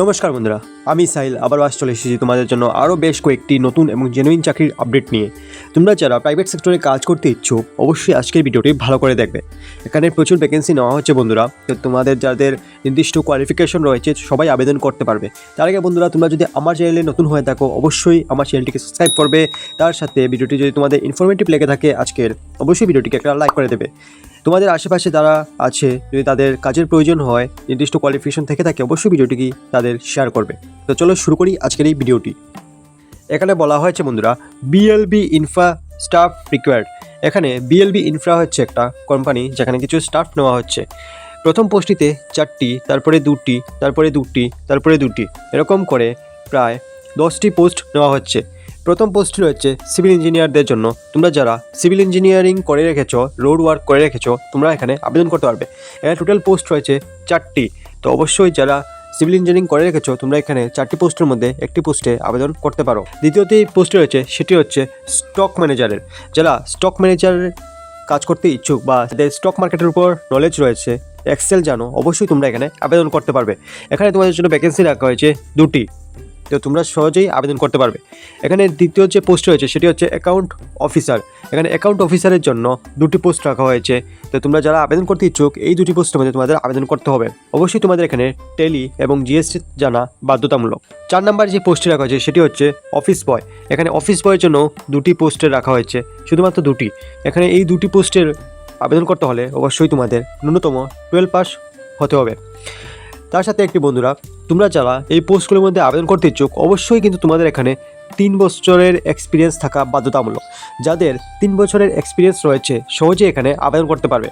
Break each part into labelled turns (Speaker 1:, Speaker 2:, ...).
Speaker 1: নমস্কার বন্ধুরা, আমি সাহিল, আবার আজ চলে এসেছি তোমাদের জন্য আরও বেশ কয়েকটি নতুন এবং জেনুইন চাকরির আপডেট নিয়ে। তোমরা যারা প্রাইভেট সেক্টরে কাজ করতে ইচ্ছুক, অবশ্যই আজকের ভিডিওটি ভালো করে দেখবে। এখানে প্রচুর ভ্যাকেন্সি নেওয়া হচ্ছে বন্ধুরা। তো তোমাদের যাদের নির্দিষ্ট কোয়ালিফিকেশন রয়েছে, সবাই আবেদন করতে পারবে। তার আগে বন্ধুরা, তোমরা যদি আমার চ্যানেলে নতুন হয়ে থাকো, অবশ্যই আমার চ্যানেলটিকে সাবস্ক্রাইব করবে। তার সাথে ভিডিওটি যদি তোমাদের ইনফরমেটিভ লেগে থাকে আজকের, অবশ্যই ভিডিওটিকে একটা লাইক করে দেবে। তোমাদের আশেপাশে যারা আছে, যদি তাদের কাজের প্রয়োজন হয়, নির্দিষ্ট কোয়ালিফিকেশন থেকে থাকে, অবশ্যই ভিডিওটিকে তাদের শেয়ার করবে। তো চলো শুরু করি আজকের এই ভিডিওটি। এখানে বলা হয়েছে বন্ধুরা বিএলবি ইনফ্রা স্টাফ রিকোয়ার্ড এখানে বিএলবি ইনফ্রা হচ্ছে একটা কোম্পানি যেখানে কিছু স্টাফ নেওয়া হচ্ছে। প্রথম পোস্টটিতে চারটি, তারপরে দুটি তারপরে দুটি তারপরে দুটি, এরকম করে প্রায় দশটি পোস্ট নেওয়া হচ্ছে। প্রথম পোস্টটি রয়েছে সিভিল ইঞ্জিনিয়ারদের জন্য। তোমরা যারা সিভিল ইঞ্জিনিয়ারিং করে রেখেছো, রোড ওয়ার্ক করে রেখেছো, তোমরা এখানে আবেদন করতে পারবে। এখানে টোটাল পোস্ট রয়েছে চারটি। তো অবশ্যই যারা সিভিল ইঞ্জিনিয়ারিং করে রেখেছো, তোমরা এখানে চারটি পোস্টের মধ্যে একটি পোস্টে আবেদন করতে পারো। দ্বিতীয়তে পোস্টে রয়েছে, সেটি হচ্ছে স্টক ম্যানেজারের যারা স্টক ম্যানেজারের কাজ করতে ইচ্ছুক বা যাদের স্টক মার্কেটের উপর নলেজ রয়েছে এক্সেল জানো, অবশ্যই তোমরা এখানে আবেদন করতে পারবে। এখানে তোমাদের জন্য ভ্যাকেন্সি রাখা হয়েছে দুটি। তো তোমরা সহজেই আবেদন করতে পারবে। এখানে দ্বিতীয় যে পোস্ট রয়েছে সেটি হচ্ছে অ্যাকাউন্ট অফিসার এখানে অ্যাকাউন্ট অফিসারের জন্য দুটি পোস্ট রাখা হয়েছে। তো তোমরা যারা আবেদন করতে ইচ্ছুক, এই দুটি পোস্টের মধ্যে তোমাদের আবেদন করতে হবে। অবশ্যই তোমাদের এখানে টেলি এবং জিএসটি জানা বাধ্যতামূলক। চার নাম্বার যে পোস্টটি রাখা হয়েছে সেটি হচ্ছে অফিস বয় এখানে অফিস বয়ের জন্য দুটি পোস্টে রাখা হয়েছে, শুধুমাত্র দুটি। এখানে এই দুটি পোস্টের আবেদন করতে হলে অবশ্যই তোমাদের ন্যূনতম টুয়েলভ পাস হতে হবে। তার সাথে একটি বন্ধুরা তোমরা যারা এই পোস্টগুলোর মধ্যে আবেদন করতে ইচ্ছুক, অবশ্যই কিন্তু তোমাদের এখানে তিন বছরের এক্সপিরিয়েন্স থাকা বাধ্যতামূলক। যাদের তিন বছরের এক্সপিরিয়েন্স রয়েছে সহজে এখানে আবেদন করতে পারবে।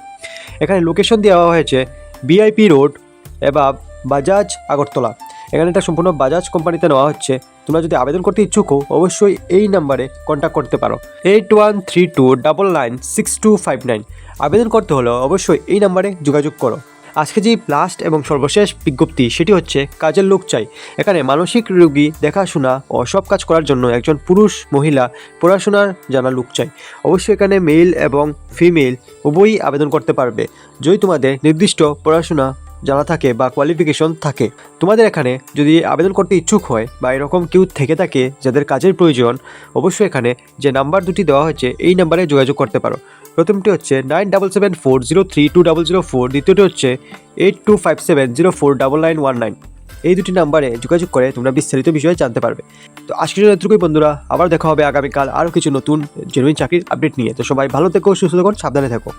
Speaker 1: এখানে লোকেশন দেওয়া হয়েছে বিআইপি রোড এবং বাজাজ আগরতলা। এখানে এটা সম্পূর্ণ বাজাজ কোম্পানিতে নেওয়া হচ্ছে। তোমরা যদি আবেদন করতে ইচ্ছুক হও অবশ্যই এই নাম্বারে কন্ট্যাক্ট করতে পারো। Eight one three two double nine six two five nine আবেদন করতে হলে অবশ্যই এই নাম্বারে যোগাযোগ করো। আজকে যে লাস্ট এবং সর্বশেষ বিজ্ঞপ্তি, সেটি হচ্ছে, কাজের লোক চাই। এখানে মানসিক রোগী, দেখাশোনা ও সব কাজ করার জন্য একজন পুরুষ, মহিলা, পড়াশোনার জানা লোক চাই। অবশ্যই এখানে মেল এবং ফিমেল উভয়ই আবেদন করতে পারবে। যদি তোমাদের নির্দিষ্ট পড়াশোনা জানা থাকে বা কোয়ালিফিকেশন থাকে। তোমাদের এখানে যদি আবেদন করতে ইচ্ছুক হয় বা এরকম কেউ থেকে থাকে যাদের কাজের প্রয়োজন, অবশ্যই এখানে যে নাম্বার দুটি দেওয়া হয়েছে, এই নাম্বারে যোগাযোগ করতে পারো। প্রথমটি হচ্ছে nine double seven four zero three two double zero four দ্বিতীয়টি হচ্ছে eight two five seven zero four double nine one nine এই দুটি নাম্বারে যোগাযোগ করে তোমরা বিস্তারিত বিষয়ে জানতে পারবে। তো আজকের জন্য এতটুকুই বন্ধুরা, আবার দেখা হবে আগামীকাল আরও কিছু নতুন জেনুইন চাকরির আপডেট নিয়ে। তো সবাই ভালো থেকো, সুস্থ থাকুন সাবধানে থাকো।